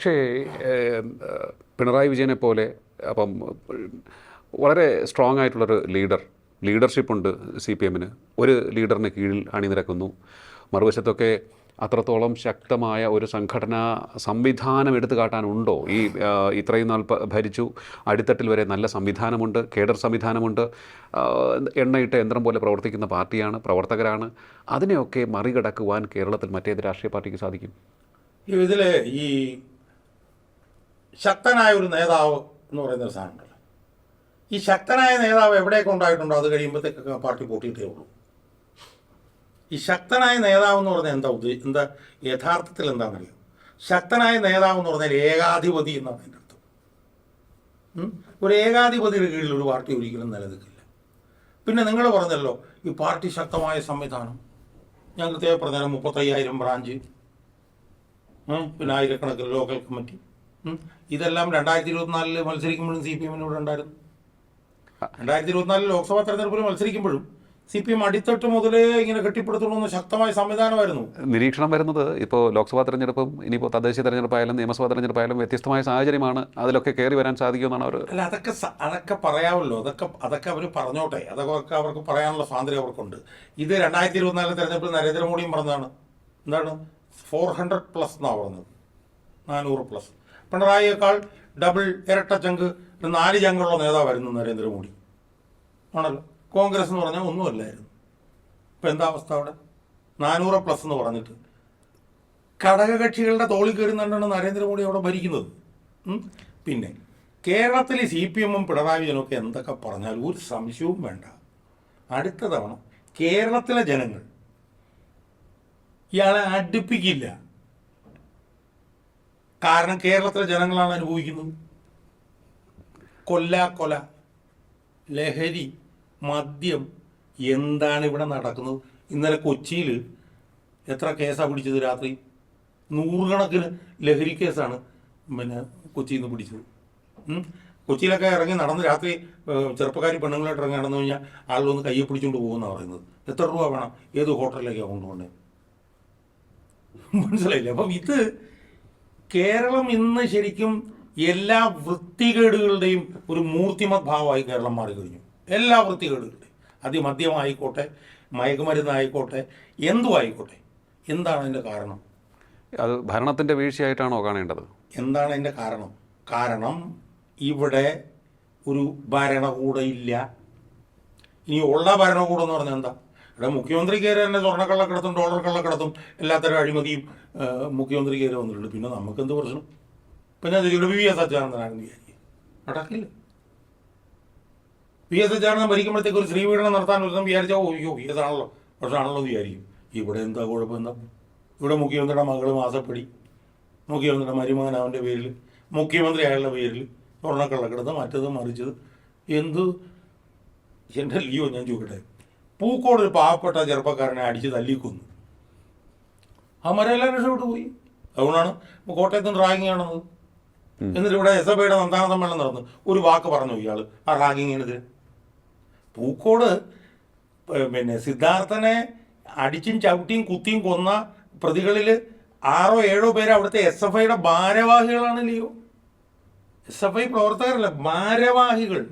പക്ഷേ പിണറായി വിജയനെ പോലെ അപ്പം വളരെ സ്ട്രോങ് ആയിട്ടുള്ളൊരു ലീഡർ ലീഡർഷിപ്പുണ്ട് സി പി എമ്മിന് ഒരു ലീഡറിന് കീഴിൽ അണിനിരക്കുന്നു. മറുവശത്തൊക്കെ അത്രത്തോളം ശക്തമായ ഒരു സംഘടനാ സംവിധാനം എടുത്തു കാട്ടാനുണ്ടോ? ഈ ഇത്രയും നാൾ ഭരിച്ചു. അടിത്തട്ടിൽ വരെ നല്ല സംവിധാനമുണ്ട് കേഡർ സംവിധാനമുണ്ട്. എണ്ണയിട്ട യന്ത്രം പോലെ പ്രവർത്തിക്കുന്ന പാർട്ടിയാണ് പ്രവർത്തകരാണ്. അതിനെയൊക്കെ മറികടക്കുവാൻ കേരളത്തിൽ മറ്റേത് രാഷ്ട്രീയ പാർട്ടിക്ക് സാധിക്കും? ഇതിൽ ഈ ശക്തനായ ഒരു നേതാവ് എന്ന് പറയുന്ന ഒരു സാധനമുണ്ടല്ലോ ഈ ശക്തനായ നേതാവ് എവിടെയൊക്കെ ഉണ്ടായിട്ടുണ്ടോ? അത് കഴിയുമ്പോഴത്തേക്കൊക്കെ പാർട്ടി പൊട്ടിയിട്ടേ ഉള്ളൂ. ഈ ശക്തനായ നേതാവ് എന്ന് പറഞ്ഞാൽ എന്താ ഉദ്ദേ എന്താ യഥാർത്ഥത്തിൽ എന്താണെന്നറിയോ? ശക്തനായ നേതാവ് എന്ന് പറഞ്ഞാൽ ഏകാധിപതി എന്നാണ് എന്റെ അർത്ഥം? ഒരു ഏകാധിപതിയുടെ കീഴിൽ ഒരു പാർട്ടി ഒരിക്കലും നിലനിൽക്കില്ല. പിന്നെ നിങ്ങൾ പറഞ്ഞല്ലോ ഈ പാർട്ടി ശക്തമായ സംവിധാനം. ഞാൻ കൃത്യമായി പറഞ്ഞാൽ മുപ്പത്തയ്യായിരം ബ്രാഞ്ച് പിന്നെ ആയിരക്കണക്കിന് ലോക്കൽ കമ്മിറ്റി. ഇതെല്ലാം രണ്ടായിരത്തി ഇരുപത്തിനാലിൽ മത്സരിക്കുമ്പോഴും സി പി എമ്മിന് ഇവിടെ ഉണ്ടായിരുന്നു. രണ്ടായിരത്തി ഇരുപത്തിനാലിൽ ലോക്സഭാ തെരഞ്ഞെടുപ്പിൽ മത്സരിക്കുമ്പോഴും സി പി എം അടിത്തട്ട് മുതലേ ഇങ്ങനെ കെട്ടിപ്പടുത്തുള്ള ശക്തമായ സംവിധാനമായിരുന്നു. നിരീക്ഷണം വരുന്നത് ഇപ്പോൾ ലോക്സഭാ തെരഞ്ഞെടുപ്പും ഇനിയിപ്പോൾ തദ്ദേശീയ തെരഞ്ഞെടുപ്പായാലും നിയമസഭാ തെരഞ്ഞെടുപ്പായാലും വ്യത്യസ്തമായ സാഹചര്യമാണ് അതിലൊക്കെ കയറി വരാൻ സാധിക്കുമെന്നാണ് അവർ അല്ല അതൊക്കെ അതൊക്കെ പറയാമല്ലോ. അതൊക്കെ അതൊക്കെ അവർ പറഞ്ഞോട്ടെ. അതൊക്കെ അവർക്ക് പറയാനുള്ള സ്വാതന്ത്ര്യം അവർക്കുണ്ട്. ഇത് രണ്ടായിരത്തി ഇരുപത്തിനാലിലെ തെരഞ്ഞെടുപ്പിൽ നരേന്ദ്രമോദിയും പറഞ്ഞതാണ്. എന്താണ്? ഫോർ ഹൺഡ്രഡ് പ്ലസ് എന്നാണ് പറഞ്ഞത്. നാനൂറ് പ്ലസ്. പിണറായിയേക്കാൾ ഡബിൾ ഇരട്ട ചങ്ക് നാല് ചങ്കുള്ള നേതാവായിരുന്നു നരേന്ദ്രമോദി. ആണല്ലോ? കോൺഗ്രസ് എന്ന് പറഞ്ഞാൽ ഒന്നുമല്ലായിരുന്നു. ഇപ്പം എന്താ അവസ്ഥ അവിടെ? നാനൂറ് പ്ലസ് എന്ന് പറഞ്ഞിട്ട്. ഘടകകക്ഷികളുടെ തോളിൽ കയറുന്നുണ്ടാണ് നരേന്ദ്രമോദി അവിടെ ഭരിക്കുന്നത്. പിന്നെ കേരളത്തിലെ സി പി എമ്മും പിണറായി വിജയനൊക്കെ എന്തൊക്കെ പറഞ്ഞാലും ഒരു സംശയവും വേണ്ട. അടുത്ത തവണ കേരളത്തിലെ ജനങ്ങൾ ഇയാളെ അടുപ്പിക്കില്ല. കാരണം കേരളത്തിലെ ജനങ്ങളാണ് അനുഭവിക്കുന്നത്. കൊല്ല കൊല ലഹരി മദ്യം എന്താണ് ഇവിടെ നടക്കുന്നത്? ഇന്നലെ കൊച്ചിയിൽ എത്ര കേസാണ് പിടിച്ചത് രാത്രി? നൂറുകണക്കിന് ലഹരി കേസാണ് പിന്നെ കൊച്ചിയിൽ നിന്ന് പിടിച്ചത്. കൊച്ചിയിലൊക്കെ ഇറങ്ങി നടന്ന് രാത്രി ചെറുപ്പക്കാരി പെണ്ണുങ്ങളായിട്ട് ഇറങ്ങി നടന്നു കഴിഞ്ഞാൽ ആളുകളൊന്ന് കയ്യെ പിടിച്ചുകൊണ്ട് പോകുമെന്നാണ് പറയുന്നത്. എത്ര രൂപ വേണം? ഏത് ഹോട്ടലിലേക്കാണ് കൊണ്ടുപോകേണ്ടത് മനസ്സിലായില്ലേ? അപ്പം ഇത് കേരളം ഇന്ന് ശരിക്കും എല്ലാ വൃത്തികേടുകളുടെയും ഒരു മൂർത്തിമത് ഭാവമായി കേരളം മാറിക്കഴിഞ്ഞു. എല്ലാ വൃത്തികേടുകളുടെയും. അതിമദ്യമായിക്കോട്ടെ മയക്കുമരുന്നായിക്കോട്ടെ എന്തു ആയിക്കോട്ടെ എന്താണ് അതിന്റെ കാരണം? അത് ഭരണത്തിന്റെ വീഴ്ചയായിട്ടാണോ കാണേണ്ടത്? എന്താണ് അതിന്റെ കാരണം? കാരണം ഇവിടെ ഒരു ഭരണകൂടം ഇല്ല. ഇനി ഉള്ള ഭരണകൂടം എന്ന് പറഞ്ഞാൽ എന്താ? ഇവിടെ മുഖ്യമന്ത്രി കയറി തന്നെ സ്വർണക്കള്ളക്കടത്തും ഡോളർ കള്ളക്കടത്തും എല്ലാത്തരം അഴിമതിയും മുഖ്യമന്ത്രി കയറി വന്നിട്ടുണ്ട്. പിന്നെ നമുക്ക് എന്ത് പ്രശ്നം? പിന്നെ ഇവിടെ വി എസ് അച്യുതാനന്ദനാണെന്ന് വിചാരിക്കും നടക്കില്ല. വി എസ് അച്യുതാനന്ദൻ ഭരിക്കുമ്പോഴത്തേക്ക് ഒരു ശ്രീപീഠനം നടത്താൻ ഒരു വിചാരിച്ചാൽ ഓയ്യോ വി എസ് ആണല്ലോ. പക്ഷെ ആണല്ലോ എന്ന് വിചാരിക്കും. ഇവിടെ എന്താ കുഴപ്പം എന്താ ഇവിടെ മുഖ്യമന്ത്രിയുടെ മകൾ മാസപ്പടി. മുഖ്യമന്ത്രിയുടെ മരുമകൻ അവന്റെ പേരിൽ മുഖ്യമന്ത്രി അയാളുടെ പേരിൽ സ്വർണക്കള്ളക്കടത്ത് മറ്റത് മറിച്ചത്. എന്ത്? എന്റെ ലിയോ ഞാൻ ചോദിക്കട്ടെ. പൂക്കോട് ഒരു പാവപ്പെട്ട ചെറുപ്പക്കാരനെ അടിച്ച് തല്ലിക്കൊന്നു. അവന്മാരെല്ലാം രക്ഷപ്പെട്ടു പോയി. അതുകൊണ്ടാണ് കോട്ടയത്ത് നിന്ന് റാഗിങ് ആണത് എന്നിട്ട് ഇവിടെ എസ് എഫ് ഐയുടെ സംസ്ഥാന സമ്മേളനം നടന്നു. ഒരു വാക്ക് പറഞ്ഞു ഇയാൾ ആ റാഗിങ്ങിനെതിരെ പൂക്കോട് പിന്നെ സിദ്ധാർത്ഥനെ അടിച്ചും ചവിട്ടിയും കുത്തിയും കൊന്ന പ്രതികളിൽ ആറോ ഏഴോ പേര് അവിടുത്തെ എസ് എഫ് ഐയുടെ ഭാരവാഹികളാണ് ലിയോ. എസ് എഫ് ഐ പ്രവർത്തകരല്ല ഭാരവാഹികൾ.